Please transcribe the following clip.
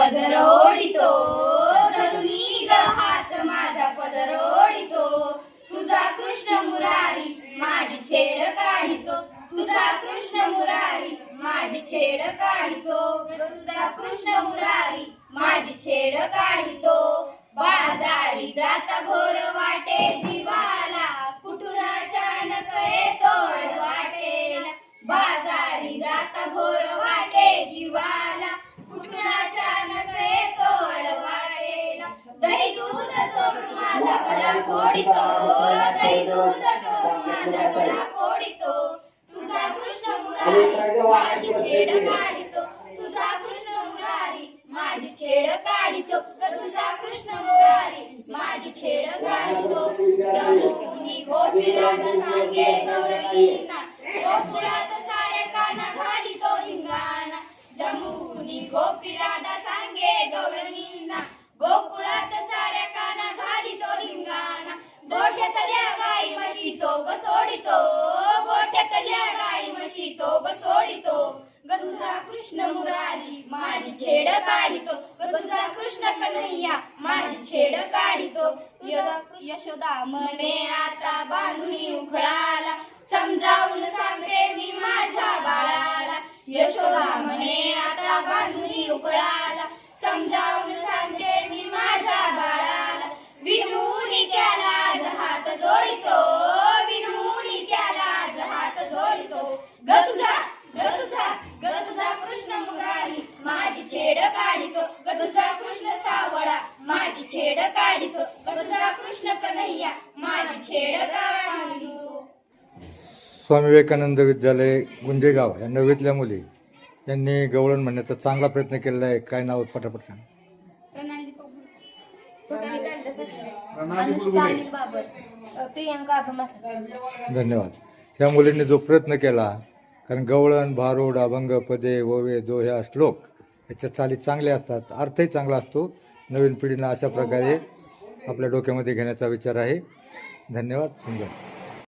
पदर ओढितो ग हात माझा पदर ओढितो तुझा कृष्ण मुरारी माझी छेड काढितो. तुझा कृष्ण मुरारी माझी छेड काढितो. तुझा कृष्ण मुरारी माझी छेड काढितो. बाजारी जाता घोर वाटे जीवा चोरून फोडितो दही दूध माझा गडा फोडितो. तुझा कृष्ण मुरारी माझी छेड काढितो. तुझा कृष्ण मुरारी माझी छेड काढितो. तुझा कृष्ण मुरारी माझी छेड काढितो. जमुनी गोपी राधा सांगे गवळीना गोकुळात गाई ग सोडितो. ग तुझा कृष्ण मुरारी माझी छेड काढितो. ग तुझा कृष्ण कन्हैया माझी छेड काढितो. यशोदा मने आता बांधुनी उखळाला. समजावून सांगते मी माझ्या बाळाला. यशोदा मने आता बांधुनी उखळाला. समजावून माझी छेड काढितो. तुझा कृष्ण कन्हैया माझी छेड काढितो. स्वामी विवेकानंद विद्यालय गुंजेगाव या नववीतल्या मुली यांनी गवळण म्हणण्याचा चांगला प्रयत्न केलेला आहे. काय नाव पटापट सांग. धन्यवाद. ह्या मुलींनी जो प्रयत्न केला कारण गवळण भारूड अभंग पदे ओवे जो ह्या श्लोक ह्याच्या चाली चांगले असतात अर्थही चांगला असतो. नवीन पिढींना अशा प्रकारे आपल्या डोक्यामध्ये घेण्याचा विचार आहे. धन्यवाद सुंदर.